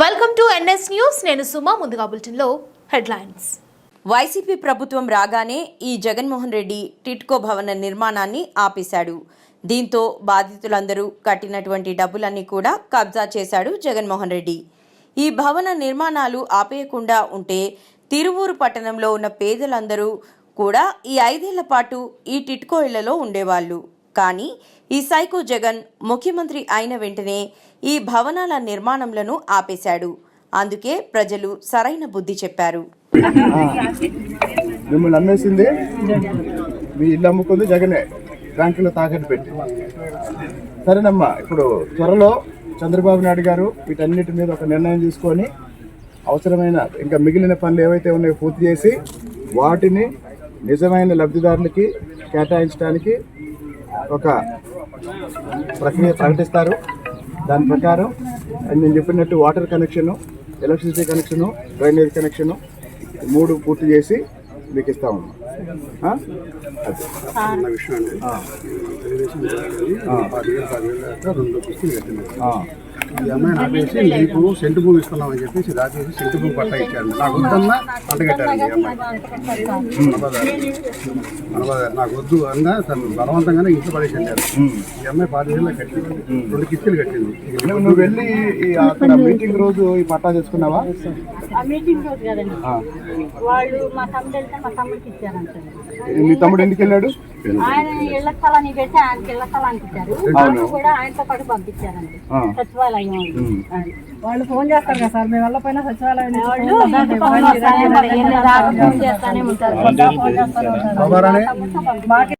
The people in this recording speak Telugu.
వెల్కమ్ టు ఎన్ఎస్ న్యూస్ నేను సుమా ముందుగా బులెటిన్లో హెడ్లైన్స్ వైసీపీ ప్రభుత్వం రాగానే ఈ జగన్మోహన్ రెడ్డి టిట్కో భవన నిర్మాణాన్ని ఆపేశాడు. దీంతో బాధితులందరూ కట్టినటువంటి డబ్బులన్నీ కూడా కబ్జా చేశాడు జగన్మోహన్ రెడ్డి. ఈ భవన నిర్మాణాలు ఆపేయకుండా ఉంటే తిరువూరు పట్టణంలో ఉన్న పేదలందరూ కూడా ఈ ఐదేళ్ళ పాటు ఈ టిట్కో ఇళ్ళలో ఉండేవాళ్ళు. కానీ ఈ సైకో జగన్ ముఖ్యమంత్రి అయిన వెంటనే ఈ భవనాల నిర్మాణంలను ఆపేశాడు. అందుకే ప్రజలు సరైన బుద్ధి చెప్పారు. మిమ్మల్ని అమ్మేసింది మీ ఇల్లు అమ్ముకుంది జగనే. బ్యాంకులో తాకట్టు పెట్టి. సరేనమ్మా ఇప్పుడు త్వరలో చంద్రబాబు నాయుడు గారు వీటన్నిటి మీద ఒక నిర్ణయం తీసుకొని అవసరమైన ఇంకా మిగిలిన పనులు ఏవైతే ఉన్నాయో పూర్తి చేసి వాటిని నిజమైన లబ్ధిదారులకి కేటాయించడానికి ఒక ప్రక్రియ ప్రకటిస్తారు. దాని ప్రకారం నేను చెప్పినట్టు water connection electricity connection drainage connection మూడు పూర్తి చేసి మీకు ఇస్తాము ఆ? అది. చిన్న విషయం అండి. రెండు ఈ అమ్మాయిని ఆపేసి నీకు సెంటు భూమి ఇస్తున్నామని చెప్పేసి దాచేసి సెంటు భూమి పట్ట ఇచ్చాడు నాకు వద్దన్నా పంట కట్టారు ఈ అమ్మాయి. మనబదారు మనబదారు నాకు వద్దు అన్నా తను బలవంతంగానే ఇంట్లో పడేసి వెళ్ళారు ఉమ్. ఈ అమ్మాయి పదివేలు కట్టింది. రెండు కిస్తీలు కట్టింది. నువ్వు వెళ్ళి ఈ అక్కడ మీటింగ్ రోజు ఈ పట్టా చేసుకున్నావా? ఆ మీటింగ్ రోజు కదండి. ఆ. వాళ్ళు మా తమ్ముడు వెళ్తే మా తమ్ముడికి ఇచ్చారంట. నీ తమ్ముడు ఎందుకు వెళ్ళాడు? ఆయన ఇళ్ళ స్థలాన్ని పెడితే ఆయనకి ఇళ్ళ స్థలానికి ఇచ్చారు. కూడా ఆయనతో పాటు పంపించారండి. సచివాలయం వాళ్ళు. అది. వాళ్ళు ఫోన్ చేస్తారు కదా సార్ మేము వెళ్ళపోయినా సచివాలయం ఫోన్ చేస్తానే ఉంటారు.